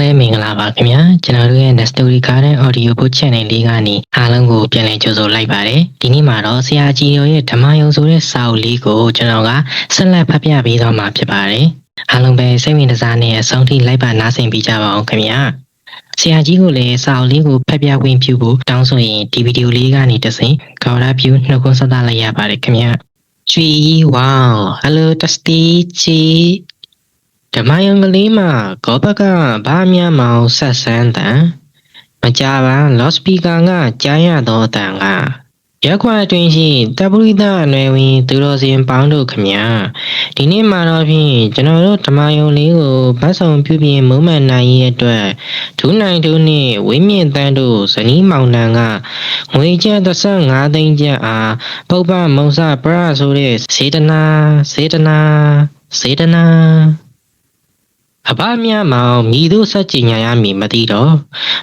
ပဲမင်္ဂလာပါခင်ဗျာကျွန်တော်တို့ရဲ့ Nestory Garden Audio Book Channel လေးကနေအားလုံးကိုပြန်လည်ကြိုဆိုလိုက်ပါတယ်ဒီနေ့မှာတော့ဆရာကြီးတို့ရဲ့ဓမ္မယုံဆိုတဲ့စာအုပ်လေးကိုကျွန်တော်ကဆက်လက်ဖတ်ပြပေးသွားမှာဖြစ်ပါတယ်အားလုံးပဲစိတ်ဝင်စားနဲ့အဆုံးထိလိုက်ပါနားဆင်ပြီးကြပါအောင်ခင်ဗျာဆရာကြီးကိုလည်းစာအုပ်လေးကိုဖတ်ပြခွင့်ပြုဖို့တောင်းဆိုရင်ဒီဗီဒီယိုလေးကနေတဆင့်ခေါ်ရပြုနှုတ်ခွန်းဆက်သလိုက်ရပါတယ်ခင်ဗျာချွေဝေါဟယ်လိုတစတီချီ ဓမ္မယုံကလေးမှာကောဘကဘာမြမောင်ဆက်ဆန်းတန်မကြပါလော့စပီကာကကြားရသောအတန်ကရက်ခွာအတွင်းရှိတပ်ပရိသအနွယ်ဝင်သူတော်စင်ပေါင်းတို့ခမညာဒီနေ့မှာတော့ဖြင့်ကျွန်တော်တို့ဓမ္မယုံလေးကိုဗတ်ဆောင်ပြုပြင်မုံမှန်နိုင်ရဲ့အတွက်ဒူးနိုင်ဒူးနှင့်ဝင်းမြင့်တန်းတို့ဇနီးမောင်နှံကငွေကျပ်35သိန်းကျပ်အားပုပ္ပမုံစပရဆိုတဲ့စေတနာစေတနာစေတနာ အဘမြတ်မောင်မိတို့ဆက်ကြင်ညာရမည်မသိတော့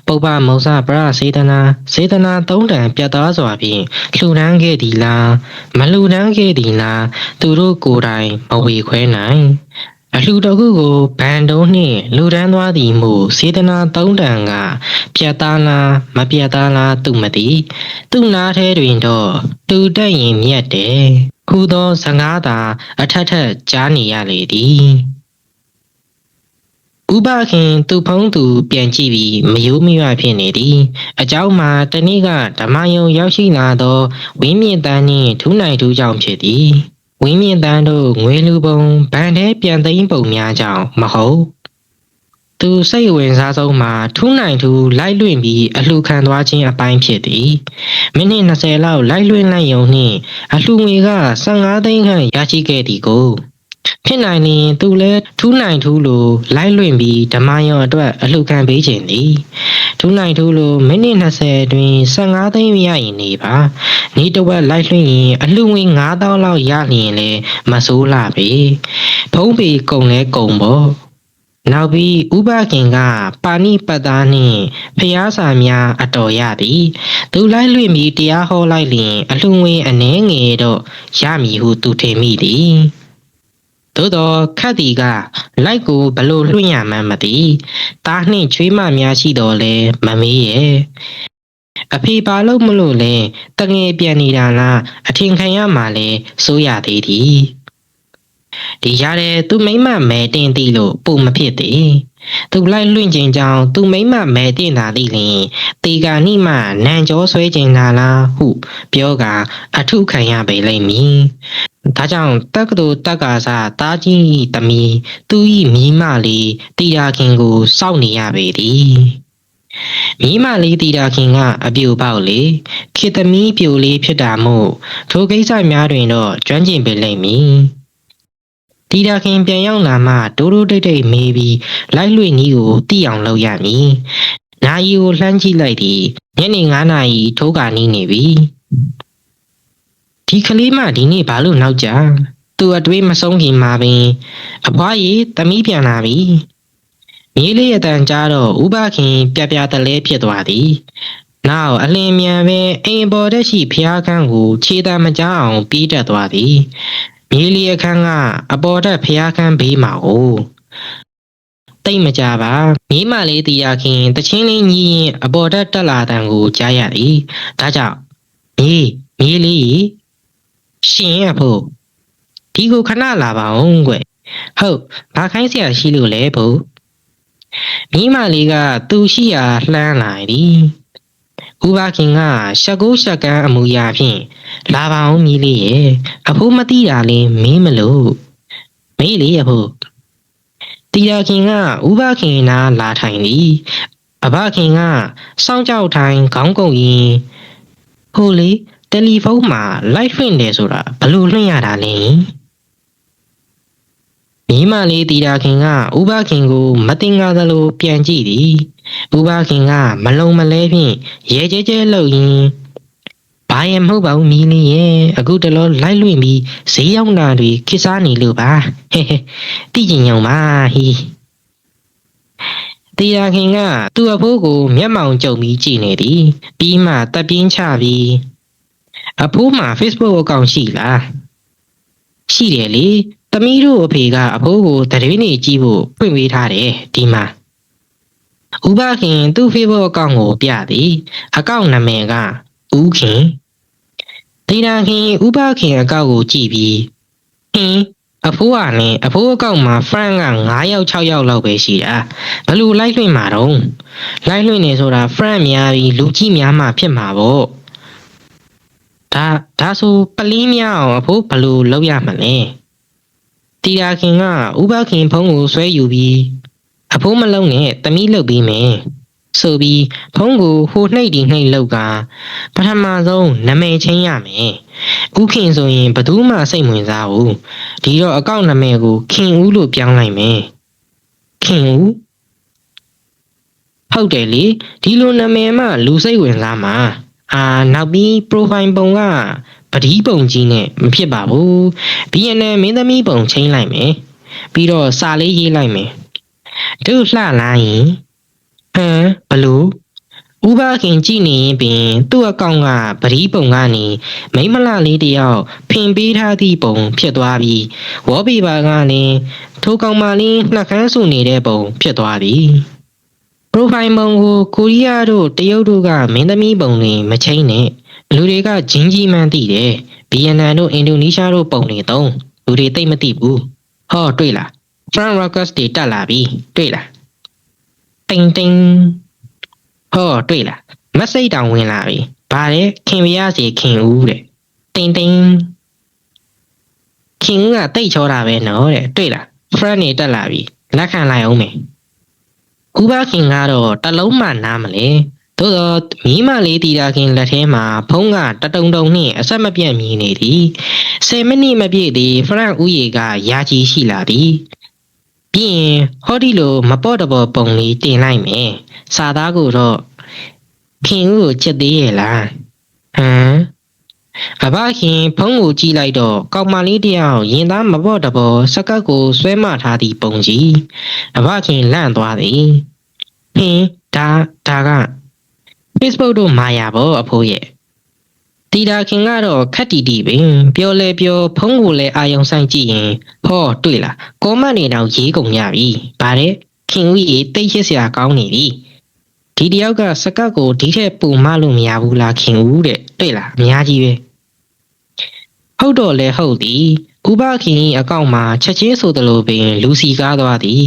ပုပ္ပမုံစပရစေတနာစေတနာသုံးတန်ပြတ်သားစွာဖြင့်လှူဒန်းခဲ့သည်လားမလှူဒန်းခဲ့သည်လားသူတို့ကိုယ်တိုင်မဝေခွဲနိုင်အလှူတစ်ခုကိုဗန်တုံးနှင့်လူဒန်းသွားသည်မူစေတနာသုံးတန်ကပြတ်သားလားမပြတ်သားလားသူမသိသူနားထဲတွင်တော့တူတက်ရင်မြတ်တယ်ခုသောစကားသာအထက်ထက်ကြားနေရလေသည် ဥပခင်သူဖုံးသူပြန်ကြည့်ပြီးမယိုးမရွဖြစ်နေသည်အเจ้าမှာတနေ့ကဓမ္မယုံရောက်ရှိလာသောဝင်းမြင့်တန်းနှင့်ထူးနိုင်ထူးကြောင့်ဖြစ်သည်ဝင်းမြင့်တန်းတို့ငွေလူပုံဗန်ထဲပြန်သိမ်းပုံများကြောင့်မဟုတ်သူစိတ်ဝင်စားဆုံးမှာထူးနိုင်ထူးလိုက်လွင့်ပြီးအလှခံသွားခြင်းအပိုင်းဖြစ်သည်မိနစ်20လောက်လိုက်လွင့်လိုက်ယုံနှင့်အလှငွေက15သိန်းခန့်ရရှိခဲ့သည်ကို ဖြစ်နိုင်ရင်သူလည်းထူးနိုင်ထူးလိုလိုက်လွင့်ပြီးဓမ္မယောအတွက်အလှခံပေးခြင်းသည်ထူးနိုင်ထူးလိုမိနစ်20အတွင်း15သိန်းရရင်နေပါဤတစ်ဝက်လိုက်လွင့်ရင်အလှငွေ9000လောက်ရလျင်လေမဆိုးလာပေဖုံးပေကုံလဲကုံပေါ့နောက်ပြီးဥပခင်ကပါဏိပတ်သားနှင့်ဖျားစာများအတော်ရသည်သူလိုက်လွင့်ပြီးတရားဟောလိုက်လျင်အလှငွေအနှဲငယ်တော့ရမည်ဟုသူထင်မိသည် သို့တော့ခတ်တီကလိုက်ကိုဘလို့လွှင့်ရမှန်းမသိတားနှင့်ချွေးမများရှိတော်လဲမမေးရဲ့အဖေပါလို့မလို့လဲတငယ်ပြန်နေတာလားအထင်ခံရမှလဲစိုးရသေးသည်ဒီရတဲ့သူမိမ့်မမဲတင်သည်လို့ပုံမဖြစ်သည်သူလိုက်လွင့်ခြင်းကြောင့်သူမိမ့်မမဲတင်တာသည်လျင်တေကာနိမနန်ကြောဆွဲခြင်းလာလားဟု ပြောကအထုခံရပေလိမ့်မည် ဒါကြောင့်တက္ကသိုလ်တက္ကာစာတားကြီး၏တမီသူ၏မိမလေးတီရာခင်ကိုစောင့်နေရပေသည်မိမလေးတီရာခင်ကအပြူပေါက်လေခေတ္တမီပြိုလေးဖြစ်တာမို့ထိုကိစ္စများတွင်တော့ကျွမ်းကျင်ပေလိမ့်မည်တီရာခင်ပြန်ရောက်လာမှဒိုးဒိုးတိတ်တိတ်မေးပြီးလိုက်လွင့်ကြီးကိုတိအောင်လုပ်ရမည်။နာယီကိုလှမ်းကြည့်လိုက်သည်ညနေ9နာရီထိုးကာနီးနေပြီ။ ဒီကလေးမဒီနေ့ဘာလို့နောက်ကြသူအတွေးမဆုံးခင်မှာပင် အဖွားကြီးသမီးပြန်လာပြီ။မြေးလေးအတန်ကြားတော့ဥပခင်ပြပြတလဲဖြစ်သွားသည်။နောက်အလင်းမြန်ပဲအိမ်ပေါ်တက်ရှိဖျားခန်းကိုခြေတံမကြအောင်ပြေးတက်သွားသည်။မြေးလေးအခန်းကအပေါ်တက်ဖျားခန်းဘေးမှာ哦တိတ်မကြပါမြေးမလေးတီရခင်တချင်းလေးညီးရင်အပေါ်တက်တက်လာတန်ကိုကြားရသည်။ဒါကြောင့်မြေးမြေးလေး ရှင်ရဖို့ဒီကိုခဏလာပါအောင်ကွ။ဟုတ်ဘာခိုင်းเสียရှိလို့လဲဖို့မိမလေးကသူရှိရာလှမ်းလာသည်ဥပခင်ကရှက်ကိုရှက်ကန်းအမူအရာဖြင့်လာပါအောင်မြည်လေးရဲ့အဖိုးမသိတာလေးမင်းမလို့မေးလေအဖိုးတီရခင်ကဥပခင်နာလာထိုင်သည်အဘခင်ကစောင်းကြောက်ထိုင်ခေါင်းကုပ်ရင်ဟိုလေ တယ်လီဖုန်းမှာလိုက်လွှင့်တယ်ဆိုတာဘယ်လို့လွှင့်ရတာလဲမိမလေးတီတာခင်ကဥပခင်ကိုမတင်ကားသလိုပြန်ကြည့်သည်ဥပခင်ကမလုံမလဲဖြင့်ရဲကျဲကျဲလှုပ်ရင်းဘာရင်မဟုတ်ပါဘူးမီးလေးရဲ့အခုတလောလိုက်လွင့်ပြီးဈေးရောက်တာတွေခစ်စားနေလို့ပါဟဲဟဲတိကျင်ညောင်ပါဟီတီယာခင်ကသူ့အဖိုးကိုမျက်မှောင်ကြုံပြီးကြည့်နေသည်ပြီးမှတပ်ပြင်းချပြီး အဖိုးမှာ Facebook အကောင့်ရှိလားရှိတယ်လေသမီးတို့အဖေကအဖိုးကိုတရွေးနေကြည့်ဖို့ဖွင့်ပေးထားတယ်ဒီမှာဥပခင်သူ့ Facebook အကောင့်ကိုပြသည်အကောင့်နာမည်ကဦးခင်ဒေတာခင်ဥပခင်အကောင့်ကိုကြည့်ပြီးဟင်းအဖိုးကလည်းအဖိုးအကောင့်မှာ friend က9ယောက်6ယောက်လောက်ပဲရှိတာဘယ်လို့လိုက်လွှင့်မှာတော့လိုက်လွှင့်နေဆိုတာ friend များပြီးလူကြီးများမှဖြစ်မှာပေါ့ ဒါဒါဆိုပလင်းများအောင်အဖိုးဘယ်လို့လုပ်ရမလဲတီတာခင်ကဥပခင်ဖုန်းကိုဆွဲယူပြီးအဖိုးမလုံးနဲ့တမီးလုတ်ပြီးမယ်ဆိုပြီးဖုန်းကိုဟိုနှိပ်ဒီနှိပ်လောက်ကပထမဆုံးနာမည်ချင်းရမယ်ဥခင်ဆိုရင်ဘယ်သူမှစိတ်ဝင်စားဘူးဒီတော့အကောင့်နာမည်ကိုခင်ဦးလို့ပြောင်းလိုက်မယ်ခင်ဦးဟုတ်တယ်လေဒီလိုနာမည်မှလူစိတ်ဝင်စားမှာ အာနောက်ပြီး profile ပုံကပတိပုံကြီးနဲ့မဖြစ်ပါဘူး BNN မင်းသမီးပုံချင်းလိုက်မယ်ပြီးတော့စာလေးရေးလိုက်မယ်တို့လှလာရင်ဟမ်ဘလို့ဥပခင်ကြည့်နေရင်ပင် သူ့အကောင့်ကပရိပုံကနေမိန်းမလလေးတယောက်ဖင်ပေးထားသည့်ပုံဖြစ်သွားပြီးဝေါ်ပီပါကလည်းထိုကောင်မလေးနှက်ခမ်းဆူနေတဲ့ပုံဖြစ်သွားပြီပ ရိုဖိုင်ပုံကိုကိုရီးယားတို့တရုတ်တို့ကမင်းသမီးပုံတွေမချင်းနဲ့လူတွေကဂျင်းကြီးမှန်းသိတယ်ဗီယက်နမ်တို့အင်ဒိုနီးရှားတို့ပုံတွေတုံးလူတွေသိပ်မသိဘူးဟောတွေ့လား Front Rockers တွေတက်လာပြီတွေ့လားတိန်တိန်ဟောတွေ့လားမက်ဆေ့တောင်ဝင်လာပြီဘာလဲခင်ပြရစီခင်ဦးတဲ့တိန်တိန်ခင်ဦးကတိတ်ချောတာပဲနော်တဲ့တွေ့လား Front တွေတက်လာပြီလက်ခံလိုက်အောင်မယ် ဥပခင်ကတော့တလုံးမှနားမလဲသို့တော့မိမလေးတီတာခင်လက်ထဲမှာဖုံးကတတုံတုံနှင့်အဆက်မပြတ်မြည်နေသည်10မိနစ်မပြည့်သည်ဖရန့်ဦးရေကယာကြီးရှိလာသည်ပြီးရင်ဟောဒီလိုမပေါ့တပေါ်ပုံလေးတင်လိုက်မယ်စာသားကိုတော့ခင်ဦးကိုချက်သေးရဲ့လားဟမ် အဘခင်ဖုံးကိုကြည့်လိုက်တော့ကောက်မလေးတယောက်ရင်သားမပေါ့တပေါ်စကတ်ကိုဆွဲမထားသည့်ပုံကြီးအဘခင်လန့်သွားသည်ဟင်းဒါဒါက Facebook တို့မာယာပေါ့အဖိုးရဲ့တီတာခင်ကတော့ခက်တီတီပင်ပြောလဲပြောဖုံးကိုလည်းအာယုံဆိုင်ကြည့်ရင်ဟောတွေ့လားကောမန့်နေတော့ရေးကုန်ကြပြီဗါတဲ့ခင်ဦးကြီးတိတ်ရစ်စရာကောင်းနေပြီဒီတယောက်ကစကတ်ကိုဒီထက်ပုံမလို့မရဘူးလားခင်ဦးတဲ့တွေ့လားအများကြီးပဲ ဟုတ်တော့လဲဟုတ်သည်ဥပခင်၏အကောင့်မှာချက်ချင်းဆိုသလိုပင် လူစီကားသွားသည်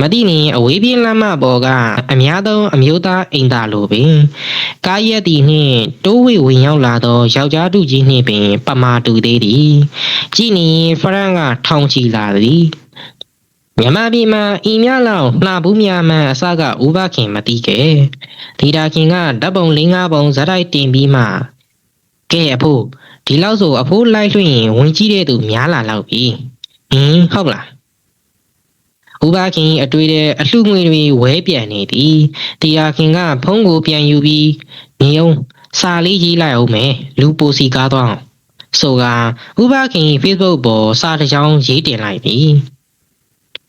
မသိရင်အဝေးပြေးလမ်းမပေါ်ကအများသောအမျိုးသားအိမ်သာလိုပင်ကားရက်သည်နှင့်တိုးဝေဝင်ရောက်လာသောယောက်ျားတူကြီးနှင့်ပင် ပမာတူသေးသည်ကြည်နေဖရန့်ကထောင်ချီလာသည်မြန်မာပြည်မှာအီမြလောက်နှာဘူးများမှန်အစကဥပခင်မသိခဲ့ဒီတာခင်ကဓာတ်ပုံ၄၅ပုံဇာတ်တိုက်တင်ပြီးမှကဲအဖို့ ဒီလောက်ဆိုအဖိုးလိုက်လွှင့်ရင်ဝင်ကြည့်တဲ့သူများလာလောက်ပြီဟင်းဟုတ်လားဥပခင်အတွေ့တဲ့အလှငွေတွေဝဲပြန်နေသည်တရားခင်ကဖုန်းကိုပြန်ယူပြီးညုံစာလေးရေးလိုက်အောင်မယ်လူပိုစီကားသွားအောင်ဆိုကဥပခင် Facebook ပေါ်စာတစ်ကြောင်းရေးတင်လိုက်ပြီ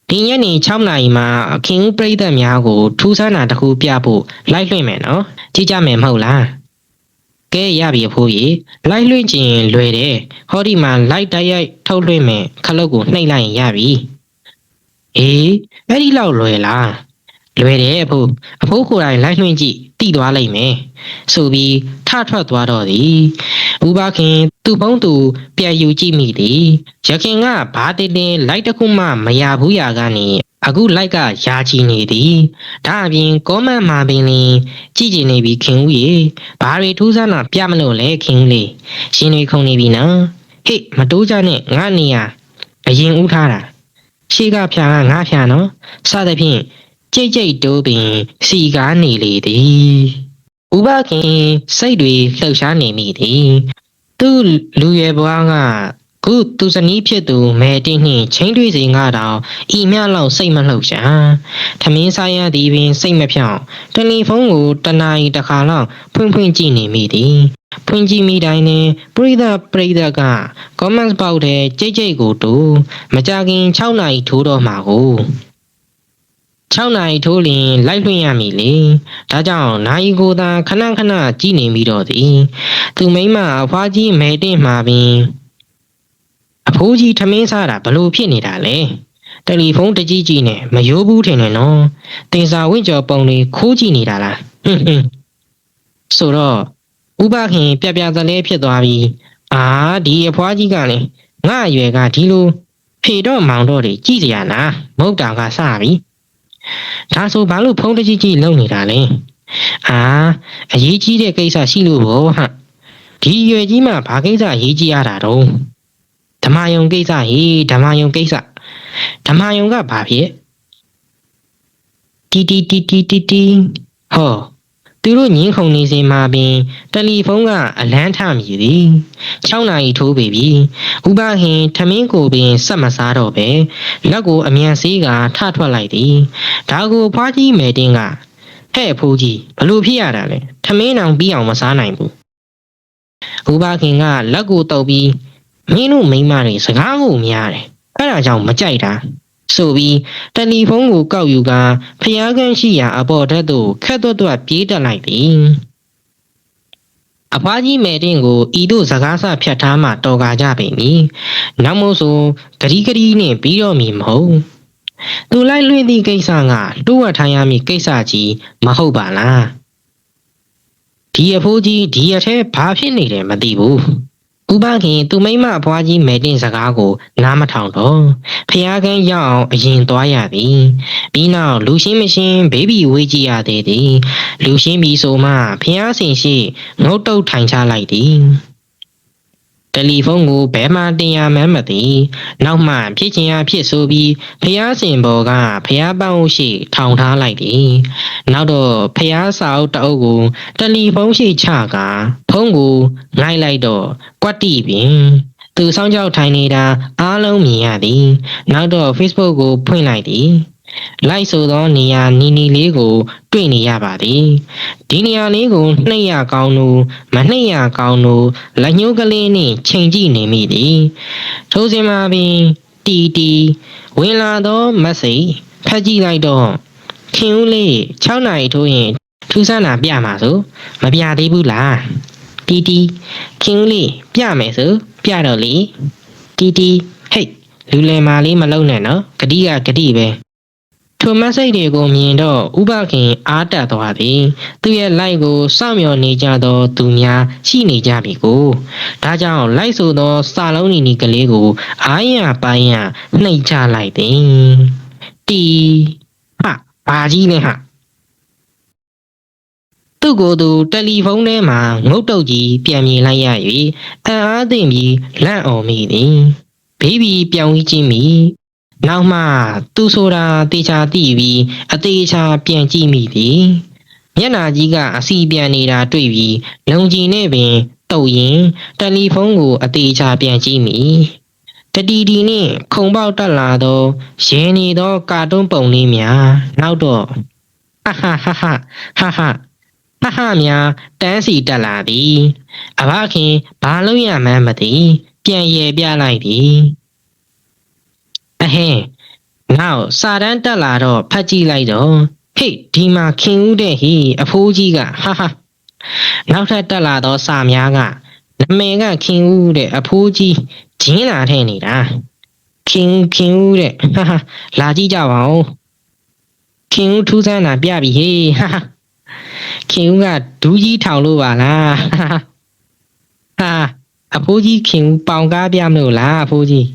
ဒီညနေ6နာရီမှာခင်ဦးပြည်သက်များကိုထူးဆန်းတာတစ်ခုပြဖို့လိုက်လွှင့်မယ်နော်ကြည့်ကြမယ်မဟုတ်လား ကဲရပြီအဖိုးကြီးလိုက်လွှင့်ချင်လွယ်တယ်ဟောဒီမှာလိုက်တိုက်ရိုက်ထုတ်လွှင့်မယ်ခလုတ်ကိုနှိပ်လိုက်ရင်ရပြီအေးအဲ့ဒီလောက်လွယ်လားလွယ်တယ်အဖိုးအဖိုးကိုယ်တိုင်လိုက်လွှင့်ကြည့်တိသွားလိုက်မယ်ဆိုပြီးထထွက်သွားတော့သည်ဥပခင်သူ့ဖုံးသူပြန်ယူကြည့်မိသည်ရခင်ကဘာတင်တင်လိုက်တစ်ခုမှမရဘူးရာကနေ အခုလိုက်ကယာချီနေသည်ဒါအပြင်ကောမန့်မှာပင်လင်ကြည့်ကျင်နေပြီခင်ဦးရေဘာတွေထူးဆန်းတာပြမလို့လဲခင်ဦးလေးရှင်တွေခုန်နေပြီနော်ဟေ့မတိုးကြနဲ့ငါနေရအရင်ဦးထားတာရှေ့ကဖြာကငါဖြာနော်စသဖြင့်ကြိတ်ကြိတ်တိုးပင်စီကားနေလေသည်ဥပခင်စိတ်တွေလှုပ်ရှားနေမိသည်သူ့လူရွယ်ဘွားက ခုသူဇနီးဖြစ်သူမဲတင်းနှင့်ချင်းတွေ့စဉ်ကတော့ဤမြလောက်စိတ်မလှုပ်ရှားထမင်းစားရသည်ပင်စိတ်မဖြောင့်တယ်လီဖုန်းကိုတနာရီတစ်ခါလောက်ဖွင့်ဖွင့်ကြည့်နေမိသည်ဖွင့်ကြည့်မိတိုင်းနဲ့ပရိသတ်ပရိသတ်က comments ပေါက်တဲ့ကြိတ်ကြိတ်ကိုတူမကြခင်6နာရီထိုးတော့မှာကို6နာရီထိုးလင်လိုက်လွှင့်ရမည်လေဒါကြောင့်နိုင်ကိုသာခဏခဏကြည့်နေမိတော့သည် သူမိမအဖွားကြီးမဲတင်မှာပင် အဖိုးကြီးထမင်းစားတာဘလို့ဖြစ်နေတာလဲတယ်လီဖုန်းတကြီးကြီးနဲ့မယိုးဘူးထင်တယ်နော်တင်စာဝင့်ကျော်ပုံလေးခိုးကြည့်နေတာလားဟွန်းဟွန်းဆိုတော့ဥပခင်ပြပြသလဲဖြစ်သွားပြီအာဒီအဖွားကြီးကလည်းငါအရွယ်ကဒီလိုဖေတော့မောင်တော့တွေကြည့်စရာနာမဟုတ်တာကစပြီဒါဆိုဘာလို့ဖုန်းတကြီးကြီးလုံနေတာလဲအာအရေးကြီးတဲ့ကိစ္စရှိလို့ဘောဟာဒီအရွယ်ကြီးမှဘာကိစ္စအရေးကြီးရတာတော့ ဓမ္မယုံကိစ္စဟေးဓမ္မယုံကိစ္စဓမ္မယုံကဘာဖြစ်တီတီတီတီတီတီဟောသူတို့ညင်းခုန်နေစဉ်မှာပင်တယ်လီဖုန်းကအလန်းထမြည်သည်6နာရီထိုးပေပြီဥပဟင်ထမင်းကိုပင်စက်မစားတော့ပဲလက်ကိုအမြန်ဆေးကထထွက်လိုက်သည်ဒါကိုဖွားကြီးမယ်တင်းကဟဲ့ဖိုးကြီးဘလို့ဖြစ်ရတာလဲထမင်းအောင်ပြီးအောင်မစားနိုင်ဘူးဥပခင်ကလက်ကိုတုပ်ပြီး မင်းတို့မိန်းမတွေစကားကိုများတယ်အဲ့ဒါကြောင့်မကြိုက်တာဆိုပြီးတယ်လီဖုန်းကိုကောက်ယူကဖျားခန်းရှိရာအပေါ်ထက်သို့ခက်သွက်သွက်ပြေးတက်လိုက်သည်အဖွားကြီးမယ်တင်ကိုဤတို့စကားဆဖြတ်ထားမှတော်ကာကြပေမည်နောက်မို့ဆိုဂရီဂရီနှင့်ပြီးတော့မည်မဟုတ်သူလိုက်လွင့်သည့်ကိစ္စကတိုးဝထိုင်ရမည့်ကိစ္စကြီးမဟုတ်ပါလားဒီအဖိုးကြီးဒီအထဲဘာဖြစ်နေတယ်မသိဘူး ဥပခင်သူမိမ့်မအဖွားကြီးမယ်တင်စကားကို နားမထောင်တော့ဖျားခန်းရောက်အောင်အရင်သွားရသည်ပြီးနောက်လူရှင်းမရှင်းဘေဘီဝေးကြည့်ရသေးသည်လူရှင်းပြီဆိုမှဖျားစင်ရှိငုတ်တုတ်ထိုင်ချလိုက်သည် တယ်လီဖုန်းကိုဘဲမှတင်ရမှန်းမသိနောက်မှဖြစ်ချင်ရဖြစ်ဆိုပြီးဖျားစင်ဘော်ကဖျားပန်းအုပ်ရှိထောင်ထားလိုက်သည်နောက်တော့ဖျားစာအုပ်တအုပ်ကိုတယ်လီဖုန်းရှိချကဖုန်းကိုငိုက်လိုက်တော့ကွက်တိပင်သူစောင်းကြောက်ထိုင်နေတာအားလုံးမြင်ရသည်နောက်တော့ Facebook ကိုဖွင့်လိုက်သည် လိုက်ဆိုသောနေရာနီနီလေးကိုတွေ့နေရပါသည်ဒီနေရာလေးကိုနှိပ်ရကောင်းလို့မနှိပ်ရကောင်းလို့လက်ညှိုးကလေးနှင့်ချိန်ကြည့်နေမိသည်ထိုစဉ်မှာပင်တီတီဝင်လာသောမက်ဆေ့ဖတ်ကြည့်လိုက်တော့ခင်ဦးလေး6နာရီထိုးရင်ထူးဆန်းတာပြမှာဆိုမပြသေးဘူးလားတီတီခင်ဦးလေးပြမယ်ဆိုပြတော့လေတီတီဟိတ်လူလယ်မာလေးမလုံနဲ့နော်ဂတိကဂတိပဲ ထိုမက်ဆေ့တွေကိုမြင်တော့ဥပခင်အားတက်သွားသည်သူရဲ့လိုက်ကိုစောင့်မျှော်နေကြသောသူများရှိနေကြပြီကိုဒါကြောင့်လိုက်ဆိုသောစာလုံးနီနီကလေးကိုအားရပိုင်းရနှိပ်ချလိုက်သည်တီဟာဘာကြီးလဲဟာသူ့ကိုယ်သူတယ်လီဖုန်းထဲမှာငုတ်တုတ်ကြီးပြန်မြင်လိုက်ရ၍အံ့အားသင့်ပြီးလန့်အော်မိသည်ဘေးဘီပြောင်းကြီးမိ နောက်မှသူဆိုတာတေချာသိပြီးအသေးချာပြန်ကြည့်မိသည်မျက်နာကြီးကအစီပြန်နေတာတွေ့ပြီးလုံချင်နဲ့ပင်တုတ်ရင်တယ်လီဖုန်းကိုအသေးချာပြန်ကြည့်မိတတီတီနဲ့ခုံပေါက်တက်လာသောရင်းနေသောကာတွန်းပုံလေးများနောက်တော့အဟဟဟဟဟဟဟများတန်းစီတက်လာသည်အဘခင်ဘာလို့ရမှန်းမသိပြန်ရပြလိုက်သည် အဟင်းနောက်စာတန်းတက်လာတော့ဖတ်ကြည့်လိုက်တော့ဟေ့ဒီမှာခင်ဦးတဲ့ဟေးအဖိုးကြီးကဟာဟာနောက်ထပ်တက်လာတော့စာများကနမေကခင်ဦးတဲ့အဖိုးကြီးဂျင်းလာထဲနေတာခင်ဦးခင်ဦးတဲ့ဟာဟာလာကြည့်ကြပါဦးခင်ဦးထူးဆန်းတာပြပြီဟေးဟာဟာခင်ဦးကဒူးကြီးထောင်လို့ပါလားဟာဟာအဖိုးကြီးခင်ဦးပေါင်ကားပြမလို့လားအဖိုးကြီး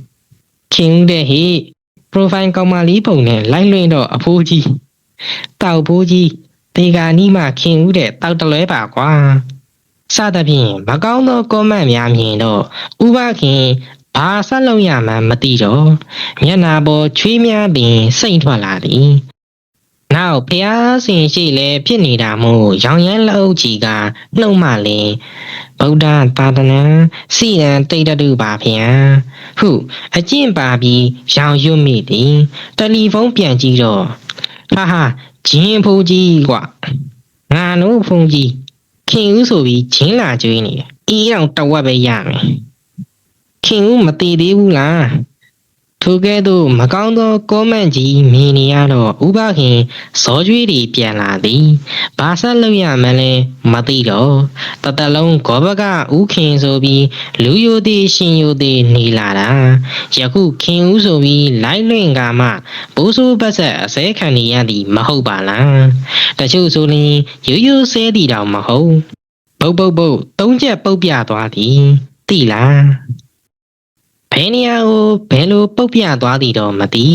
ခင်ဦးတဲ့ဟေး profile ကောင်မလေးပုံနဲ့လိုက်လွှင့်တော့အဖိုးကြီးတောက်ဖိုးကြီးတေဂာနီးမှခင်ဦးတဲ့တောက်တလွဲပါကွာစသဖြင့်မကောင်းသော comment များမြင်တော့ဥပခင်ဘာဆက်လုပ်ရမှန်းမသိတော့မျက်နာပေါ်ချွေးများပင်စိတ်ထွက်လာသည် နောက်ဖျားစင်ရှိလဲဖြစ်နေတာမို့ရောင်ရမ်းလက်အုပ်ကြီးကနှုတ်မှလင်ဗုဒ္ဓသာသနာစီရန်တိတ်တတုပါဗျာဟုအကျင့်ပါပြီးရောင်ရွတ်မိသည်တယ်လီဖုန်းပြန်ကြည့်တော့ဟာဟာဂျင်းဖိုးကြီးကွာငါတို့ဖုန်းကြီးခင်ဦးဆိုပြီးဂျင်းလာကျွေးနေတယ်အေးအောင်တဝက်ပဲရမယ်ခင်ဦးမတည်သေးဘူးလား ထိုကဲ့သို့မကောင်းသောကောမန့်ကြီးမြင်နေရတော့ဥပခင်ဇောကျွေးတွေပြန်လာသည်ဘာဆက်လုပ်ရမလဲမသိတော့တတလုံးဂောဘကဥခင်ဆိုပြီးလူယိုသေးရှင်ယိုသေးနေလာတာယခုခင်ဦးဆိုပြီးလိုက်လွင့်ကမှဘိုးဆိုးပတ်ဆက်အစဲခံနေရသည်မဟုတ်ပါလားတချို့ဆိုရင်ရိုးရိုးဆဲသည်တောင်မဟုတ်ပုတ်ပုတ်ပုတ်သုံးချက်ပုတ်ပြသွားသည်သိလား ဘယ်နေရာကိုဘယ်လိုပုတ်ပြသွားသည်တော့မသိ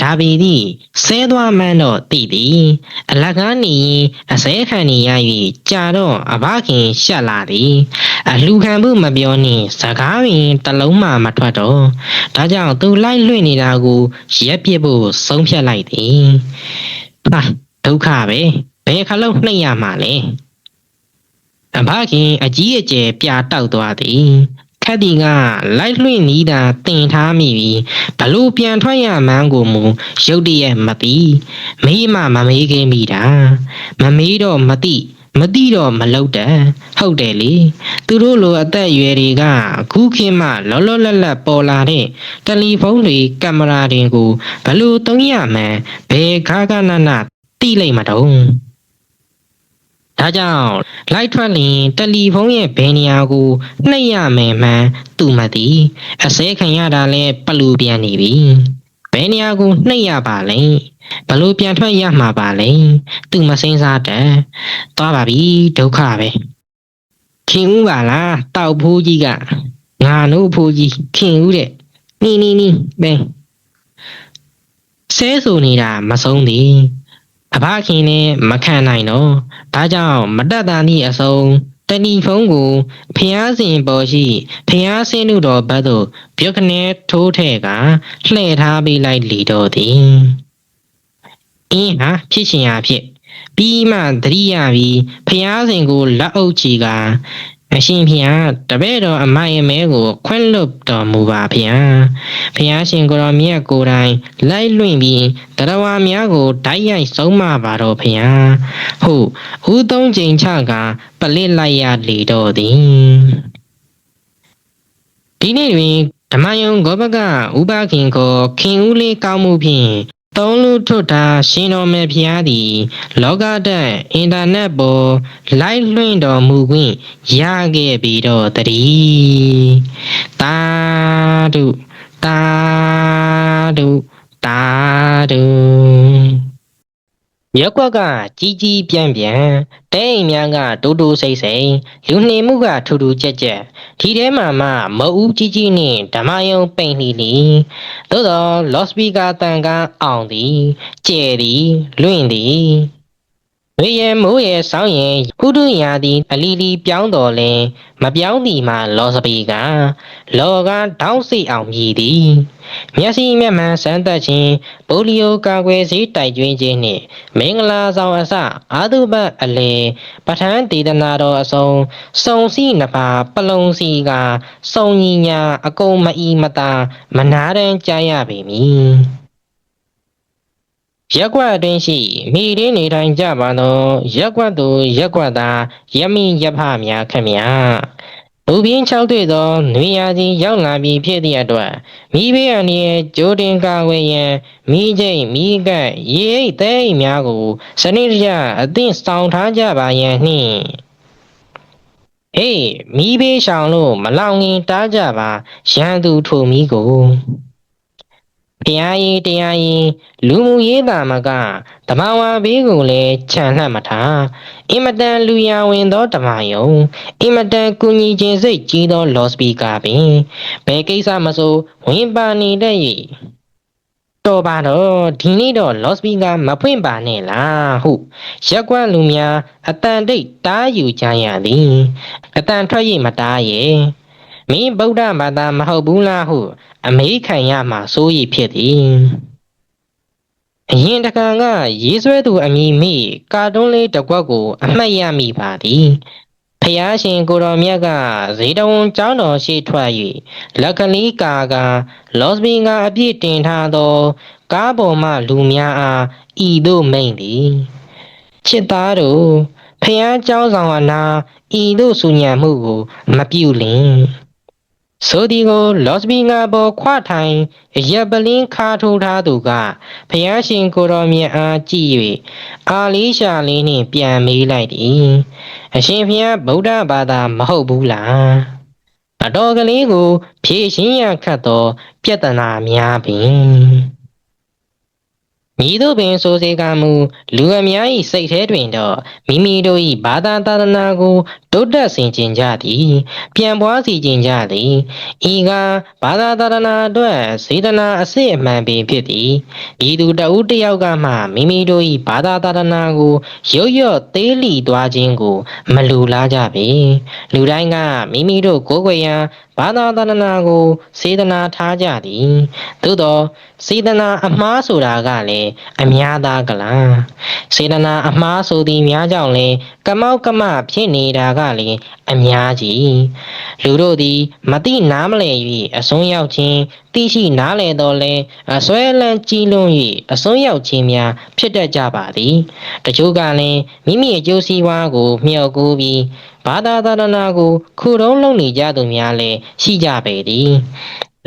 ဒါပေသည်ဆဲသွားမှန်းတော့သိသည်အလကားနေရင်အစဲခံနေရ၍ကြာတော့အဘခင်ရှက်လာသည်အလှခံမှုမပြောနှင့်စကားပင်တစ်လုံးမှမထွက်တော့ဒါကြောင့်သူလိုက်လွင့်နေတာကိုရက်ပစ်ဖို့ဆုံးဖြတ်လိုက်သည်ဟာဒုက္ခပဲဘယ်ခလုံးနှိပ်ရမှာလဲအဘခင်အကြီးအကျယ်ပြတောက်သွားသည် ခက်ဒီကလိုက်လွင့်နီးတာတင်ထားမိပြီဘလို့ပြန်ထွက်ရမှန်းကိုမူရုတ်တရက်မသိမေးမှမမေးခင်မိတာမမေးတော့မသိမသိတော့မလုပ်တဲ့ဟုတ်တယ်လေသူတို့လိုအသက်အရွယ်တွေကအခုခေတ်မှလောလောလတ်လတ်ပေါ်လာတဲ့တယ်လီဖုန်းတွေကင်မရာတွေကိုဘလို့သုံးရမှန်းဘယ်ခါကနနသိလိုက်မတော့ ဒါကြောင့်လိုက်ထွက်ရင်တယ်လီဖုန်းရဲ့ဘယ်နေရာကိုနှိပ်ရမယ်မှန်းသူမသိအစဲခံရတာလဲပလူပြန်နေပြီဘယ်နေရာကိုနှိပ်ရပါလဲဘလို့ပြန်ထွက်ရမှာပါလဲသူမစင်းစားတဲ့သွားပါပြီဒုက္ခပဲခင်ဦးပါလားတောက်ဖိုးကြီးကငါတို့ဖိုးကြီးခင်ဦးတဲ့နီနီနီဘယ်ဆဲဆိုနေတာမဆုံးသေး အဖခင်နဲ့မခံနိုင်တော့ဒါကြောင့်မတက်တာနည်းအစုံတဏီဖုံးကိုဖျားစဉ်ပေါ်ရှိဖျားဆင်းတို့တော်ဘက်သို့ပြုတ်ခနဲထိုးထဲကလှည့်ထားပေးလိုက်လီတော့သည်အင်းဟာဖြစ်ရှင်ရာဖြစ်ပြီးမှသတိရပြီးဖျားစဉ်ကိုလက်အုပ်ချီက အရှင်ဖျားတပည့်တော်အမယမဲကို ခွင့်လွတ်တော်မူပါဖျားဖျားရှင်ကိုရောမြတ်ကိုယ်တိုင်လိုက်လွင့်ပြီးတရားဝါများကိုဓာတ်ရိုက်ဆုံးမပါတော့ဖျားဟုတ်ဦးသုံးချိန်ချကပလစ်လိုက်ရလေတော့သည်ဒီနေ့တွင်ဓမ္မယုံဂောဘကဥပခင်ကိုခင်ဦးလေးကောင်းမှုဖြင့် သုံးလူထွတ်တာရှင်တော်မြတ်ဖျားသည် လောကဓာတ်အင်တာနက်ပေါ်လိုက်လွှင့်တော်မူခွင့်ရခဲ့ပြီးတော့တည်းတာဓုတာဒုတာဒု ရက်ကွက်ကကြီးကြီးပြန့်ပြန့်တဲအိမ်များကတိုးတိုးဆိတ်ဆိတ်လူနှင်မှုကထူထူကြက်ကြက်ဒီထဲမှာမှမအူးကြီးကြီးနှင့်ဓမ္မယုံပိန်လီလီသို့သောလော့စပီကာတန်ကန်းအောင်သည်ကျဲသည်လွင့်သည် ဝေရမိုးရဆောင်းရင်ကုတုရာသည်အလီလီပြောင်းတော်လဲမပြောင်းသည်မှာလော်စပီကာလော်ကတောင်းစိအောင်မြည်သည်မျက်စိမျက်မှန်စမ်းသပ်ခြင်းပိုလီယိုကာကွယ်ဆေးတိုက်ကျွင်းခြင်းနှင့်မင်္ဂလာဆောင်အစအာသုဘအလေပဋ္ဌာန်းဒေသနာတော်အစုံစုံစီနပါပလုံစီကစုံညီညာအကုန်မအီမတာမနာတမ်းကြားရပေမည် ရက်ကွက်အတွင်းရှိမိရင်းနေထိုင်ကြပါသောရက်ကွက်သူရက်ကွက်သားရမင်းရဖများခမညာဘူပြင်း၆တွေ့သောနွေရာသီရောက်လာပြီဖြစ်သည့်အတွက်မိဘေးအန္တရာယ်ကြိုတင်ကာကွယ်ရန်မိကျိတ်မိကပ်ရေအိတ်သဲအိတ်များကိုစနစ်တကျအသင့်ဆောင်ထားကြပါရန်နှင့်ဟေးမိဘေးရှောင်လို့မလောင်ငင်တားကြပါရန်သူထိုမိကို တရားရေးတရားရေးလူမှုရေးတာမကဓမ္မဝါဘေးကိုလည်းခြံလှပ်မထားအင်မတန်လူရဝင်သောဓမ္မယုံအင်မတန်ကုညီခြင်းစိတ်ကြီးသောလော်စပီကာပင်ဘယ်ကိစ္စမဆိုဝင်ပါနေတဲ့၏တော်ပါတော့ဒီနေ့တော့လော့စပီကာမဖွင့်ပါနဲ့လားဟုရက်ကွက်လူများအတန်တိတ်တားယူကြရသည်အတန်ထွက်ရမတားရဲ့မင်းဗုဒ္ဓဘာသာမဟုတ်ဘူးလားဟု အမေခံရမှာစိုးရိမ်ဖြစ်သည်အရင်တကံကရေးဆွဲသူအမိမိကာတွန်းလေးတစ်ကွက်ကို အမှတ်ရမိပါသည်ဖျားရှင်ကိုတော်မြတ်ကဇေတဝန်ကျောင်းတော်ရှိထွက်၍လက်ကလေးကာကလော့စပင်ကအပြည့်တင်ထားသော ကားပေါ်မှလူများအားဤသို့မိန်သည်ချစ်သားတို့ဖျားကျောင်းဆောင်အနာဤသို့ဆူညံမှုကို မပြုလင် ဆိုဒီကိုလော့စပီငါပေါ်ခွထိုင်ရပ်ပလင်းခါထိုးထားသူကဖျားရှင်ကိုတော်မြတ်အားကြည့်၍အာလေးရှာလေးနှင့်ပြန်မေးလိုက်သည်အရှင်ဖျားဗုဒ္ဓဘာသာမဟုတ်ဘူးလားအတော်ကလေးကို ဖြည့်ရှင်းရခတ်သောပြဿနာများပင် မည်သို့ပင်ဆိုစေကမူလူအများ၏စိတ်ထဲတွင်တော့မိမိတို့၏ဘာသာသာသနာကိုတိုးတက်စေခြင်းကြသည် ပြန်ပွားစေခြင်းကြသည်ဤကဘာသာသာသနာအတွက်စေတနာအစစ်အမှန်ပင်ဖြစ်သည်ဤသူတဦးတစ်ယောက်ကမှမိမိတို့၏ဘာသာသာသနာကိုရုတ်ရော့သေးလီသွားခြင်းကို မလူလားကြပေလူတိုင်းကမိမိတို့ကိုယ်ွယ်ရန်ဘာသာသာသနာကို စေတနာထားကြသည်သို့သောစေတနာအမှားဆိုတာကလည်းအများသားကလားစေတနာအမှားဆိုသည်များကြောင့်လည်းကမောက်ကမဖြစ်နေတာကလည်းအများကြီးလူတို့သည်မတိနားမလည်၍အစွန်းရောက်ခြင်းသိရှိနားလည်တော်လဲအစွဲလန်းကြီးလွန်း၍အစွန်းရောက်ခြင်းများဖြစ်တတ်ကြပါသည်တချို့ကလည်းမိမိအကျိုးစီးပွားကိုမျှော်ကိုးပြီးဘာသာသာသနာကိုခုတုံးလုပ်နေကြသူများလည်းရှိကြပေသည်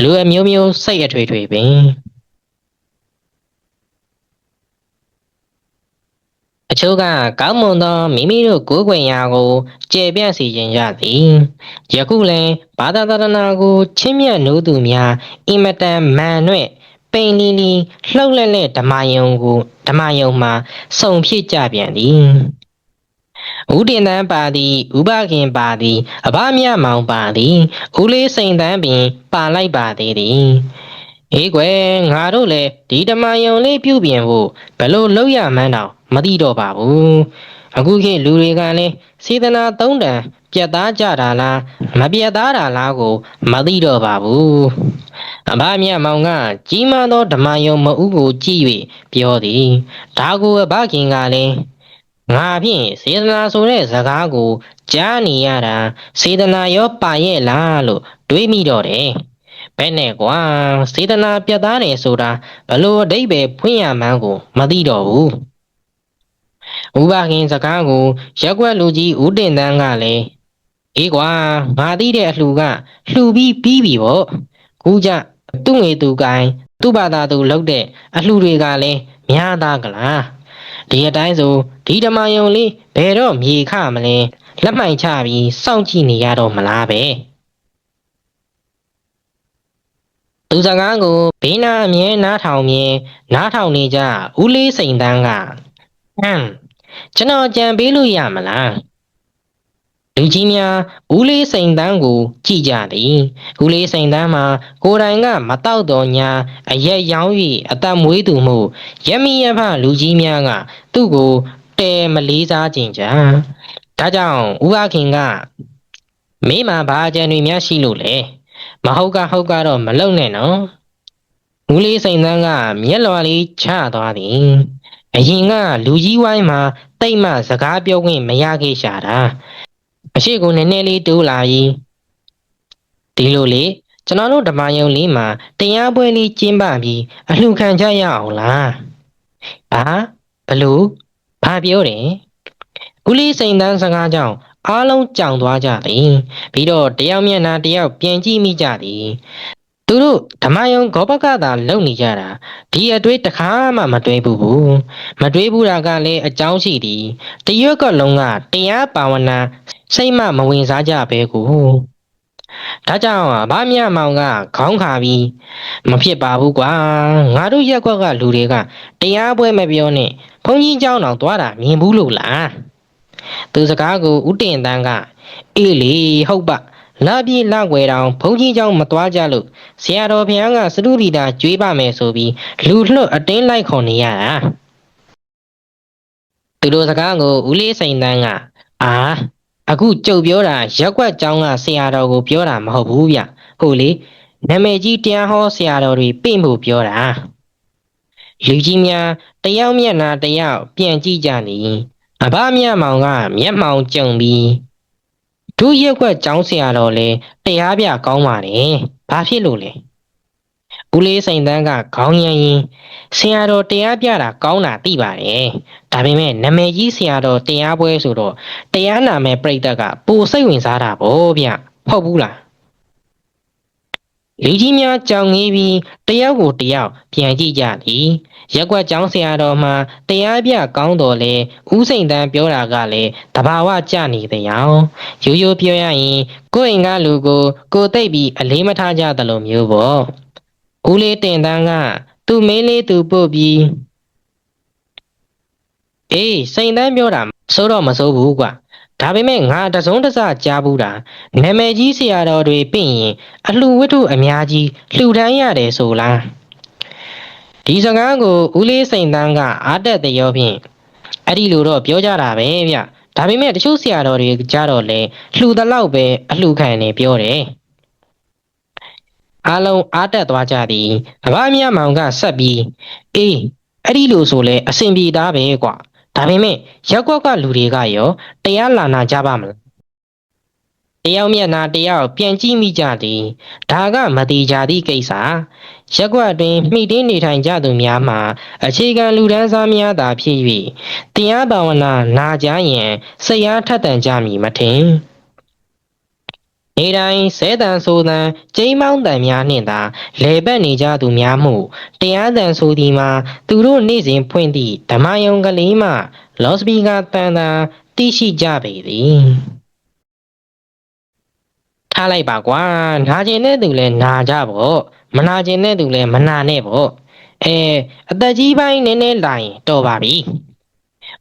လူအမျိုးမျိုးစိတ်အထွေထွေပင် အချို့ကကောင်းမွန်သောမိမိတို့ကိုယ်ခွင့်ရာကိုကျေပြန့်စီခြင်းကြသည်ယခုလည်းဘာသာသာသနာကိုချင်းမြတ်နိုးသူများအင်မတန်မာန်နှင့်ပိန်လီလီလှုပ်လက်လက်ဓမ္မယုံကိုဓမ္မယုံမှာစုံဖြစ်ကြပြန်သည်ဥတင်တန်းပါသည်ဥပခင်ပါသည်အဘမြမောင်ပါသည်ဦးလေးစိန်တန်းပင်ပါလိုက်ပါသေးသည် အေးကွယ်ငါတို့လည်းဒီဓမ္မယုံလေးပြုပြင်ဖို့ဘယ်လိုလုပ်ရမှန်းတော့မသိတော့ပါဘူးအခုခေတ်လူတွေကလည်းစေတနာသုံးတန်ပြတ်သားကြတာလားမပြတ်သားတာလားကိုမသိတော့ပါဘူးအဘမြတ်မောင်ကကြီးမားသောဓမ္မယုံမဥကိုကြည့်၍ပြောသည်ဒါကိုအဘခင်ကလည်းငါဖြင့်စေတနာဆိုတဲ့စကားကိုကြားနေရတာစေတနာရောပါရဲ့လားလို့တွေးမိတော့တယ် ဘယ်နဲ့ကွာစေတနာပြတ်သားတယ်ဆိုတာဘလို့အဓိပ္ပာယ်ဖွင့်ရမှန်းကိုမသိတော့ဘူးဥပခင်စကားကိုရက်ွက်လူကြီးဦးတင်တန်းကလည်းအေးကွာငါသိတဲ့အလှူကလှူပြီးပြီးပြီပေါ့ခုကြသူ့ငွေသူကိုင်သူ့ဘာသာသူလုပ်တဲ့အလှူတွေကလည်းများသားကလားဒီအတိုင်းဆိုဒီဓမ္မယုံလေးဘယ်တော့မြေခမလဲလက်မှိုင်ချပြီးစောင့်ကြည့်နေရတော့မလားပဲ သူစကားကိုဘေးနာအမြဲနားထောင်မြဲနားထောင်နေကြဦးလေးစိန်တန်းကဟမ်ကျွန်တော်ကြံပေးလို့ရမလားလူကြီးများဦးလေးစိန်တန်းကိုကြည်ကြသည်ဦးလေးစိန်တန်းမှာကိုယ်တိုင်ကမတော့တော်ညာအရက်ရောင်း၍အသက်မွေးသူမှုရမီရဖလူကြီးများကသူ့ကိုတဲမလေးစားခြင်းကြဒါကြောင့်ဦးဘခင်ကမင်းမှာဘာကြံတွေများရှိလို့လဲ မဟုတ်ကဟုတ်ကတော့မလုံနဲ့နော်ဦးလေးစိန်တန်းကမျက်လွှာလေးချသွားသည်အရင်ကလူကြီးဝိုင်းမှာတိတ်မှစကားပြောခွင့်မရခဲ့ရှာတာအရှိကိုနည်းနည်းလေးတိုးလာပြီးဒီလိုလေကျွန်တော်တို့ဓမ္မယုံလေးမှာတရားပွဲလေးကျင်းပပြီးအလှခံကြရအောင်လားဟာဘလို့ဘာပြောတယ်ဦးလေးစိန်တန်းစကားကြောင့် အားလုံးကြောင်သွားကြသည်ပြီးတော့တယောက်မျက်နှာတယောက်ပြန်ကြည့်မိကြသည်သူတို့ဓမ္မယုံဂောဘကသာလုံနေကြတာဒီအတွေ့တခါမှမတွေးဘူးဘူးမတွေးဘူးတာကလည်းအကြောင်းရှိသည်တရွက်ကလုံးကတရားပါဝနာစိတ်မမဝင်စားကြပဲကိုဒါကြောင့်ဗာမြမောင်ကခေါင်းခါပြီးမဖြစ်ပါဘူးကွာငါတို့ရက်ကွက်ကလူတွေကတရားပွဲမပြောနဲ့ဘုန်းကြီးเจ้าတော်သွားတာမြင်ဘူးလို့လား သူစကားကိုဥတင်တန်းကအေးလေဟုတ်ပါလာပြေလာွယ်တောင်ဘုန်းကြီးเจ้าမသွားကြလို့ဆရာတော်ဘုရားကစရုရီတာကျွေးပါမယ်ဆိုပြီးလူလွတ်အတင်းလိုက်ခေါ်နေရတာသူတို့စကားကိုဦးလေးစိန်တန်းကအာအခုကြုတ်ပြောတာရက်ွက်เจ้าကဆရာတော်ကိုပြောတာမဟုတ်ဘူးဗျဟုတ်လေနာမည်ကြီးတရားဟောဆရာတော်တွေပြင့်ဖို့ပြောတာလူကြီးများတယောက်မျက်နှာတယောက်ပြန်ကြည့်ကြနေ အဘမြတ်မောင်ကမျက်မှောင်ကျုံပြီးဒုရက်ွက်ကျောင်းဆရာတော်လဲတရားပြကောင်းပါတယ်ဘာဖြစ်လို့လဲဦးလေးစိန်တန်းကခေါင်းရင်းရင်ဆရာတော်တရားပြတာကောင်းတာသိပါတယ်ဒါပေမဲ့နာမည်ကြီးဆရာတော်တရားပွဲဆိုတော့တရားနာမဲ့ပြိတ္တကပိုစိတ်ဝင်စားတာဗောဗျဟုတ်ဘူးလား လူကြီးများကြောင်ငေးပြီးတယောက်ကိုတယောက်ပြန်ကြည့်ကြသည်ရက်ကွက်ကျောင်းဆရာတော်မှတရားပြကောင်းတော်လဲဥစိန်တန်းပြောတာကလည်းတဘာဝကြနေတယ်ရောင်ရိုးရိုးပြောရရင်ကိုယ့်အိမ်ကလူကို ကိုယ်သိပ်ပြီးအလေးမထားကြသလိုမျိုးပေါ့ဦးလေးတင်တန်းကသူ့မင်းလေးသူပို့ပြီးအေးစိန်တန်းပြောတာစိုးတော့မစိုးဘူးကွာ ဒါပေမဲ့ငါတစုံတစကြားဘူးတာနာမည်ကြီးဆရာတော်တွေပြင်ရင်အလှဝတ္ထုအများကြီးလှူဒန်းရတယ်ဆိုလားဒီစကားကိုဦးလေးစိန်တန်းကအားတက်တဲ့ရောဖြင့်အဲ့ဒီလိုတော့ပြောကြတာပဲဗျဒါပေမဲ့တချို့ဆရာတော်တွေကြတော့လေလှူတဲ့လောက်ပဲအလှခံနေပြောတယ်အားလုံးအားတက်သွားကြသည်အဘမြမောင်ကဆက်ပြီးအေးအဲ့ဒီလိုဆိုလဲအဆင်ပြေသားပဲကွာ ဒါပေမဲ့ရက်ကွက်ကလူတွေကရောတရားလာနာကြပါမလားတယောက်မျက်နှာတယောက်ပြန်ကြည့်မိကြသည်ဒါကမတိကြသည့်ကိစ္စရက်ကွက်အတွင်းမှီတင်းနေထိုင်ကြသူများမှာအခြေခံလူဒန်းစားများသာဖြစ်၍တရားဘာဝနာနာကြရင်စိတ်အားထက်သန်ကြမည်မထင် နေတိုင်းဆဲတန်ဆိုတန်ကျိမ်းမောင်းတန်များနှင့်သာလေပတ်နေကြသူများမှုတရားတန်ဆိုသည်မှာသူတို့နေ့စဉ်ဖွင့်သည့်ဓမ္မယုံကလေးမှလော့စပီကာတန်တာသိရှိကြပေသည်ထားလိုက်ပါကွာနာကျင်တဲ့သူလဲနာကြပေါ့မနာကျင်တဲ့သူလဲမနာနဲ့ပေါ့အဲအသက်ကြီးပိုင်းနည်းနည်းလာရင်တော်ပါပြီ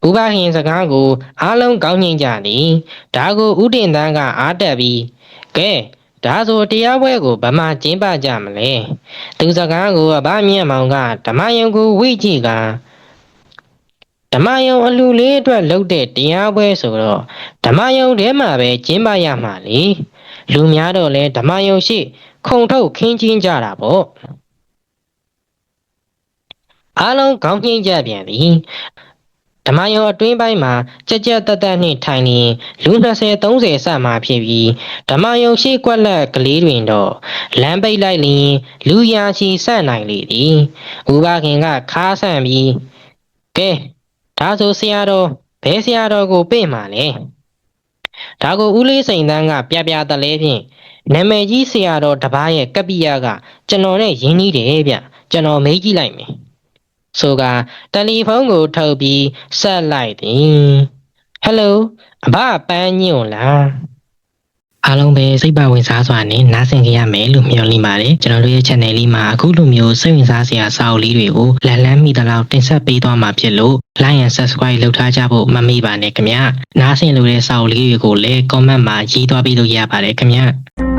ဥပခင်စကားကိုအားလုံးကောင်းငင်ကြသည်ဒါကိုဥတင်တန်းကအားတက်ပြီး ကဲဒါဆိုတရားပွဲကိုဗမာကျင်းပကြမလဲသူစကားကိုအဘမြင့်မောင်ကဓမ္မယုံကိုဝိကြည့်ကဓမ္မယုံအလှလေးအတွက်လုပ်တဲ့တရားပွဲဆိုတော့ဓမ္မယုံထဲမှာပဲကျင်းပရမှာလေလူများတော့လဲဓမ္မယုံရှိခုံထုတ်ခင်းချင်းကြတာပေါ့အားလုံးခေါင်းညှိကြပြန်ပြီ ဓမ္မယုံအတွင်းပိုင်းမှာကြက်ကြက်တက်တက်နှင့်ထိုင်နေလူ20 30ဆမှဖြစ်ပြီးဓမ္မယုံရှိကွက်လက်ကလေးတွင်တော့လမ်းပိတ်လိုက်လျင်လူရာချီဆန့်နိုင်လေသည်ဥပခင်ကခါဆန့်ပြီးကဲဒါဆိုဆရာတော်ဘယ်ဆရာတော်ကိုပြင့်မှာလဲဒါကိုဦးလေးစိန်တန်းကပြပြတလဲဖြင့်နာမည်ကြီးဆရာတော်တပားရဲ့ကပ္ပိယကကျွန်တော်နဲ့ရင်းနှီးတယ်ဗျကျွန်တော်မေးကြည့်လိုက်မယ် ဆိုကတယ်လီဖုန်းကိုထုတ်ပြီးဆက်လိုက်သည်ဟယ်လိုအဘပန်းညွန့်လားအားလုံးပဲစိတ်ပါဝင်စားစွာနဲ့နားဆင်ကြရမယ်လို့မျှော်လင့်ပါတယ်ကျွန်တော်တို့ရဲ့ channel လေးမှာအခုလိုမျိုးစိတ်ဝင်စားစရာစာအုပ်လေးတွေကိုလန်လန်းမိသလောက်တင်ဆက်ပေးသွားမှာဖြစ်လို့ like and subscribe လုပ်ထားကြဖို့မမေ့ပါနဲ့ခင်ဗျာနားဆင်လို့တဲ့စာအုပ်လေးတွေကိုလည်း comment မှာရေးသွားပေးလို့ရပါတယ်ခင်ဗျာ